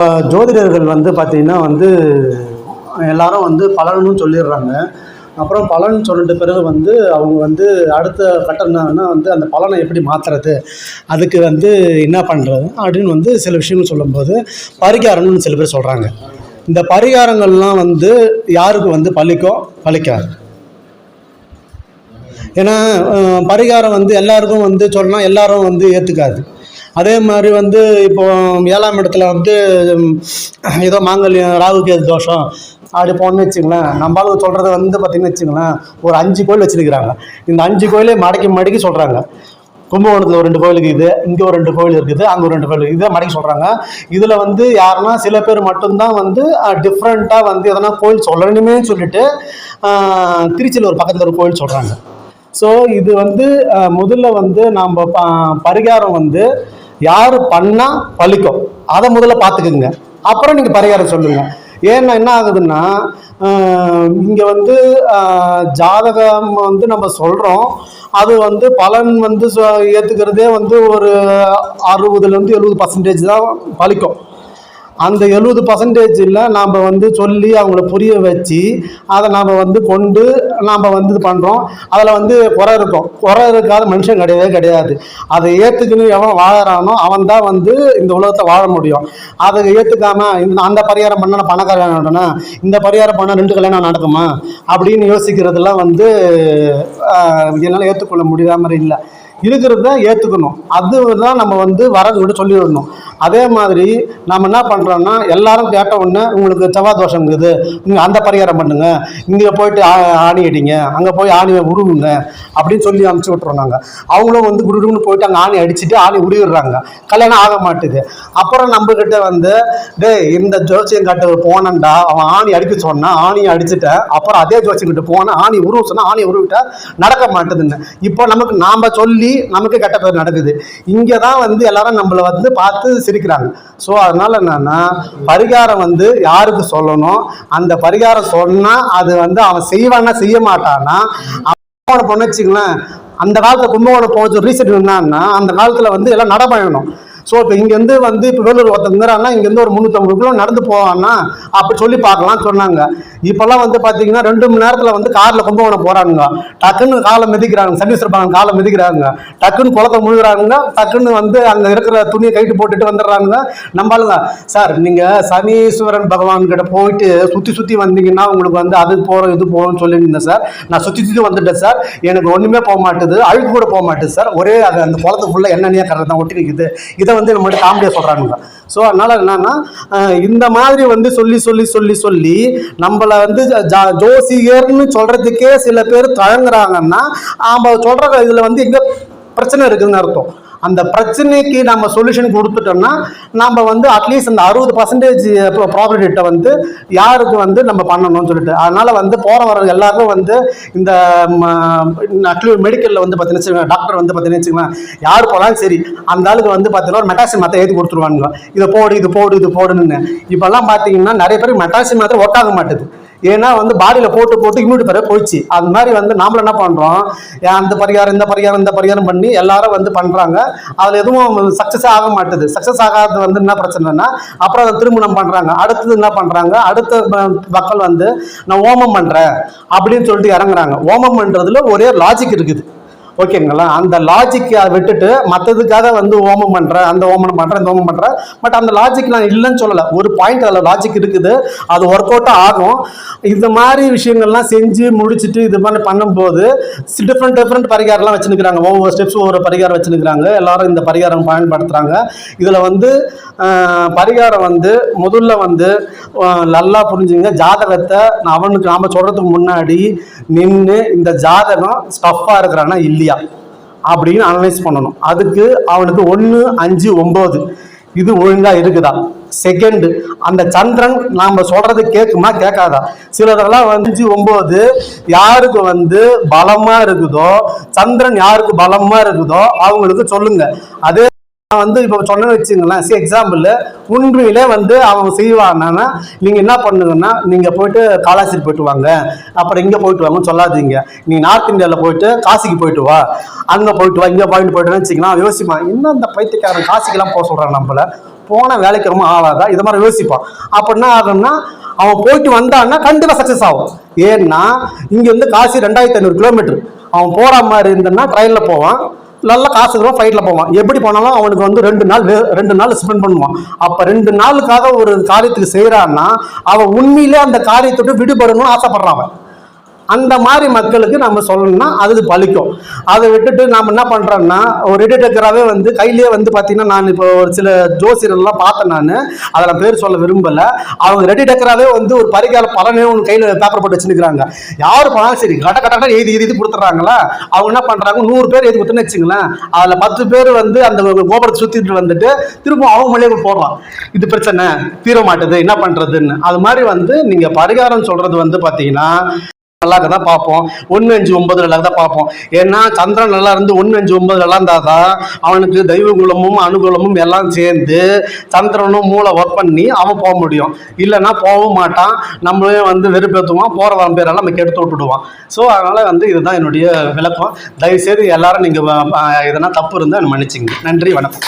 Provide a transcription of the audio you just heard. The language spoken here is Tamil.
இப்போ ஜோதிடர்கள் வந்து பார்த்திங்கன்னா வந்து எல்லாரும் வந்து பலனும் சொல்லிடுறாங்க. அப்புறம் பலன் சொல்லிட்ட பிறகு வந்து அவங்க வந்து அடுத்த கட்டம்னா வந்து அந்த பலனை எப்படி மாற்றுறது அதுக்கு வந்து என்ன பண்ணுறது அப்படின்னு வந்து சில விஷயங்கள் சொல்லும்போது பரிகாரம்னு சில பேர் சொல்கிறாங்க இந்த பரிகாரங்கள்லாம் வந்து யாருக்கு வந்து பழிக்கும் பழிக்காது. ஏன்னா பரிகாரம் வந்து எல்லாருக்கும் வந்து சொன்னால் எல்லாரும் வந்து ஏற்றுக்காது அதே மாதிரி வந்து இப்போ ஏழாம் இடத்துல வந்து ஏதோ மாங்கல்யம் ராகு கேது தோஷம் அப்படி போன்னு வச்சுங்களேன் நம்மளுக்கு சொல்கிறத வந்து பார்த்திங்கன்னு வச்சுங்களேன் ஒரு அஞ்சு கோயில் வச்சுருக்கிறாங்க. இந்த அஞ்சு கோயிலே மடக்கி மடக்கி சொல்கிறாங்க கும்பகோணத்தில் ஒரு ரெண்டு கோயில் இருக்குது இங்கே ஒரு ரெண்டு கோயில் இருக்குது அங்கே ஒரு ரெண்டு கோயில் இருக்குது இதை மடக்கி சொல்கிறாங்க இதில் வந்து யாருன்னா சில பேர் மட்டும்தான் வந்து டிஃப்ரெண்ட்டாக வந்து எதனா கோயில் சொல்லணுமே சொல்லிட்டு திருச்சியில் ஒரு பக்கத்தில் ஒரு கோயில் சொல்கிறாங்க ஸோ இது வந்து முதல்ல வந்து நம்ம ப- பரிகாரம் வந்து யார் பண்ணால் பலிக்கும் அதை முதல்ல பார்த்துக்குங்க. அப்புறம் நீங்கள் பரிகாரம் சொல்லுங்கள் ஏன்னா என்ன ஆகுதுன்னா இங்கே வந்து ஜாதகம் வந்து நம்ம சொல்கிறோம் அது வந்து பலன் வந்து ஏற்றுக்கிறதே வந்து ஒரு அறுபதுலேருந்து எழுபது பர்சன்டேஜ் தான் பலிக்கும் அந்த எழுபது பர்சன்டேஜில் நாம் வந்து சொல்லி அவங்கள புரிய வச்சு அதை நாம் வந்து கொண்டு நாம் வந்து இது பண்ணுறோம் அதில் வந்து குறை இருக்கும். குறை இருக்காத மனுஷன் கிடையவே கிடையாது. அதை ஏற்றுக்குன்னு எவன் வாழறானோ அவன் தான் வந்து இந்த உலகத்தை வாழ முடியும். அதை ஏற்றுக்காம இந்த அந்த பரிகாரம் பண்ண நான் பணக்காரன் நடனா இந்த பரிகாரம் பண்ண ரெண்டு கல்யாணம் நடக்குமா? அப்படின்னு யோசிக்கிறதெல்லாம் வந்து என்னால் ஏற்றுக்கொள்ள முடியாத மாதிரி இல்லை. இருக்கிறத ஏற்றுக்கணும் அது தான் நம்ம வந்து வரவங்ககிட்ட சொல்லிவிடணும் அதே மாதிரி நம்ம என்ன பண்ணுறோன்னா எல்லாரும் கேட்ட உடனே உங்களுக்கு செவ்வாய் தோஷம் இருக்குது. நீங்கள் அந்த பரிகாரம் பண்ணுங்க. இங்கே போயிட்டு ஆணி அடிங்க. அங்கே போய் ஆணியை உருவுங்க அப்படின்னு சொல்லி அனுப்பிச்சி விட்றோம் நாங்கள் அவங்களும் வந்து குருடுன்னு போயிட்டு அங்கே ஆணி அடிச்சுட்டு ஆணி உருவிடுறாங்க. கல்யாணம் ஆக மாட்டுது. அப்புறம் நம்மக்கிட்ட வந்து டேய் இந்த ஜோசியம் கட்டு போனேன்டா. அவன் ஆணி அடிக்க சொன்னான் ஆணியை அடிச்சுட்டேன் அப்புறம் அதே ஜோசியம் கிட்ட போனேன் ஆணி உருவ சொன்னால் ஆணி உருவிட்டா நடக்க மாட்டுதுன்னு. இப்போ நமக்கு நாம் சொல்லி நமக்கு கெட்ட பேர் நடக்குது. இங்கே தான் வந்து எல்லாரும் நம்மளை வந்து பார்த்து சிரிக்கிறாங்க ஸோ அதனால என்னன்னா பரிகாரம் வந்து யாருக்கு சொல்லணும்? அந்த பரிகாரம் சொன்னால் அது வந்து அவன் செய்வானா செய்ய மாட்டான்னா அவனை பொண்ணு வச்சுங்களேன் அந்த காலத்தில் கும்பகோணம் போச்சு ரீசெண்ட் என்னன்னா அந்த காலத்தில் வந்து எல்லாம் நடமாயணும் ஸோ இப்போ இங்கேருந்து வந்து இப்போ வேலூர் ஒருத்தங்கிறான்னா இங்கேருந்து ஒரு முந்நூற்றம்பது கிலோ நடந்து போவான்னா அப்படி சொல்லி பார்க்கலாம்னு சொன்னாங்க. இப்போல்லாம் வந்து பார்த்தீங்கன்னா ரெண்டு மணி நேரத்தில் வந்து காரில் கும்பகோணம் போகிறாங்க டக்குன்னு காலை மிதிக்கிறாங்க. சனீஸ்வர இருப்பாங்க காலை மிதிக்கிறாங்க. டக்குன்னு குளத்தை முழுகிறாங்க டக்குன்னு வந்து அங்கே இருக்கிற துணியை கைட்டு போட்டுட்டு வந்துடுறாங்க நம்பாளுங்க சார் நீங்கள் சனீஸ்வரன் பகவான் கிட்ட போயிட்டு சுற்றி சுற்றி வந்தீங்கன்னா உங்களுக்கு வந்து அது போகிறோம் இது போகிறோம்னு சொல்லியிருந்தேன் சார். நான் சுற்றி சுற்றி வந்துட்டேன் சார். எனக்கு ஒன்றுமே போக மாட்டுது. அழுக்கு கூட போக மாட்டுது சார். ஒரே அது அந்த குளத்து ஃபுல்லாக எண்ணெயாக கரெக்டாக தான் ஒட்டி நிற்குது இதை வந்து நம்ம காமெடியாக சொல்கிறாங்க ஸோ அதனால் என்னன்னா இந்த மாதிரி வந்து சொல்லி சொல்லி சொல்லி சொல்லி நம்மள வந்து ஜா- ஜோசியர்னு சொல்கிறதுக்கே சில பேர் தயங்குறாங்கன்னா நம்ம சொல்கிற இதில் வந்து எங்கே பிரச்சனை இருக்குதுன்னு அர்த்தம். அந்த பிரச்சனைக்கு நம்ம சொல்யூஷன் கொடுத்துட்டோம்னா நம்ம வந்து அட்லீஸ்ட் அந்த அறுபது பர்சன்டேஜ் ப்ராபர்ட்டிகிட்ட வந்து யாருக்கு வந்து நம்ம பண்ணணும்னு சொல்லிட்டு அதனால் வந்து போகிற வர எல்லாருக்கும் வந்து இந்த மெடிக்கலில் வந்து பார்த்தீங்கன்னா டாக்டர் வந்து பார்த்தீங்கன்னா வச்சுக்கலாம் யார் போனாலும் சரி அந்த ஆளுக்கு வந்து பார்த்தீங்கன்னா ஒரு மெட்டாசி மாத்திரை ஏற்றி கொடுத்துருவாங்க இதை போடு இது போடு இது போடுன்னு. இப்போல்லாம் பார்த்தீங்கன்னா நிறைய பேருக்கு மெட்டாசி மாத்திரை ஒட்டாக மாட்டேது மாட்டுது. ஏன்னா வந்து பாடியில் போட்டு போட்டு இம்யூனிட்டி பெற போயிடுச்சு. அது மாதிரி வந்து நாமளும் என்ன பண்ணுறோம் அந்த பரிகாரம் இந்த பரிகாரம் இந்த பரிகாரம் பண்ணி எல்லாரும் வந்து பண்ணுறாங்க அதில் எதுவும் சக்ஸஸே ஆக மாட்டுது. சக்ஸஸ் ஆகாதது வந்து என்ன பிரச்சனைனா அப்புறம் அதை திருமணம் பண்ணுறாங்க அடுத்தது என்ன பண்ணுறாங்க அடுத்த மக்கள் வந்து நான் ஓமம் பண்ணுறேன் அப்படின்னு சொல்லிட்டு இறங்குறாங்க. ஓமம் பண்ணுறதுல ஒரே லாஜிக் இருக்குது. ஓகேங்களா? அந்த லாஜிக்கை விட்டுட்டு மற்றதுக்காக வந்து ஓமம் பண்ணுறேன் அந்த ஓமம் பண்ணுறேன் இந்த ஓமம் பண்ணுறேன் பட் அந்த லாஜிக் நான் இல்லைன்னு சொல்லலை. ஒரு பாயிண்ட் அதில் லாஜிக் இருக்குது. அது ஒர்க் அவுட் ஆகும். இந்த மாதிரி விஷயங்கள்லாம் செஞ்சு முடிச்சுட்டு இது மாதிரி பண்ணும்போது டிஃப்ரெண்ட் டிஃப்ரெண்ட் பரிகாரம்லாம் வச்சுருக்கிறாங்க ஒவ்வொரு ஸ்டெப்ஸ் ஒவ்வொரு பரிகாரம் வச்சுருக்கிறாங்க எல்லாரும் இந்த பரிகாரம் பயன்படுத்துகிறாங்க இதில் வந்து பரிகாரம் வந்து முதல்ல வந்து நல்லா புரிஞ்சுங்க. ஜாதகத்தை நான் அவனுக்கு நாம் சொல்கிறதுக்கு முன்னாடி நின்று இந்த ஜாதகம் ஸ்டஃப்பாக இருக்கிறானா இல்லையா? அப்படின்னு அனலைஸ் பண்ணணும். அதுக்கு அவனுக்கு ஒன்று அஞ்சு ஒம்பது இது ஒழுங்கா இருக்குதா? செகண்ட் அந்த சந்திரன் நாம சொல்றது கேட்குமா கேட்காதா? சிலதெல்லாம் வந்து ஒம்பது ஒன்பது யாருக்கு வந்து பலமா இருக்குதோ சந்திரன் யாருக்கு பலமா இருக்குதோ அவங்களுக்கு சொல்லுங்க. அதே நான் வந்து இப்போ சொன்னேன்னு வச்சுங்களேன் சி எக்ஸாம்பிள் உண்மையிலே வந்து அவன் செய்வான்னா நீங்கள் என்ன பண்ணுங்கன்னா நீங்கள் போயிட்டு காலாசிரி போயிட்டு வாங்க. அப்புறம் இங்கே போயிட்டு வாங்கன்னு சொல்லாதீங்க. நீ நார்த் இந்தியாவில் போயிட்டு காசிக்கு போயிட்டு வா. அங்கே போயிட்டு வா இங்கே பாயிண்ட் போயிட்டு வச்சுக்கலாம் யோசிப்பான் இன்னும் இந்த பைத்தியக்காரன் காசிக்கெல்லாம் போக சொல்கிறான் நம்மள? போன வேலைக்கு ரொம்ப ஆகாதா? இது மாதிரி யோசிப்பான். அப்போ என்ன ஆகும்னா அவன் போயிட்டு வந்தான்னா கண்டிப்பாக சக்ஸஸ் ஆகும். ஏன்னா இங்கேருந்து காசி ரெண்டாயிரத்தி ஐநூறு கிலோமீட்டர் அவன் போகிற மாதிரி இருந்தன்னா ட்ரெயினில் போவான். நல்ல காசு இருக்கும் ஃபைட்டில் போவான். எப்படி போனாலும் அவனுக்கு வந்து ரெண்டு நாள் வே- ரெண்டு நாள் ஸ்பெண்ட் பண்ணுவான். அப்போ ரெண்டு நாளுக்காக ஒரு காரியத்துக்கு செய்கிறான்னா அவன் உண்மையிலே அந்த காரியத்தை விட்டு விடுபடணும்னு ஆசைப்படுறான் அவன். அந்த மாதிரி மக்களுக்கு நம்ம சொல்லணும்னா அது பலிக்கும் அதை விட்டுட்டு நாம் என்ன பண்ணுறோம்னா ஒரு எடிட்டக்கராகவே வந்து கையிலேயே வந்து பார்த்தீங்கன்னா நான் இப்போ ஒரு சில ஜோசியர்கள்லாம் பார்த்தேன் நான். அதை நான் பேர் சொல்ல விரும்பலை. அவங்க ரெடிடேக்கராகவே வந்து ஒரு பரிகால பலனே ஒன்று கையில் பேப்பர் போட்டு வச்சுருக்கிறாங்க. யார் பண்ணாலும் சரி கட கட எழுதி எழுதி கொடுத்துட்றாங்களா? அவங்க என்ன பண்ணுறாங்க நூறு பேர் எழுதி கொடுத்துன்னு வச்சுங்களேன் அதில் பத்து பேர் வந்து அந்த கோபுரத்தை சுற்றிட்டு வந்துட்டு திரும்ப அவங்க மொழியை போடுறான். இது பிரச்சனை தீர மாட்டுது என்ன பண்ணுறதுன்னு அது மாதிரி வந்து நீங்கள் பரிகாரம் சொல்கிறது வந்து பார்த்தீங்கன்னா நல்லா தான் பார்ப்போம். ஒன்று அஞ்சு ஒன்பது நல்லா தான் பார்ப்போம். ஏன்னா சந்திரன் நல்லா இருந்து ஒன்று அஞ்சு ஒன்பது நல்லா இருந்தால் தான் அவனுக்கு தெய்வ குலமும் அனுகூலமும் எல்லாம் சேர்ந்து சந்திரனும் மூளை ஒர்க் பண்ணி அவன் போக முடியும். இல்லைன்னா போகவும் மாட்டான். நம்மளே வந்து வெறுப்பேற்றுவான் போகிற வர பேரெல்லாம் நம்ம கெடுத்து விட்டுடுவான். ஸோ அதனால் வந்து இதுதான் என்னுடைய விளக்கம். தயவுசெய்து எல்லாரும் நீங்கள் எதனா தப்பு இருந்தால் மன்னிச்சிங்க. நன்றி வணக்கம்.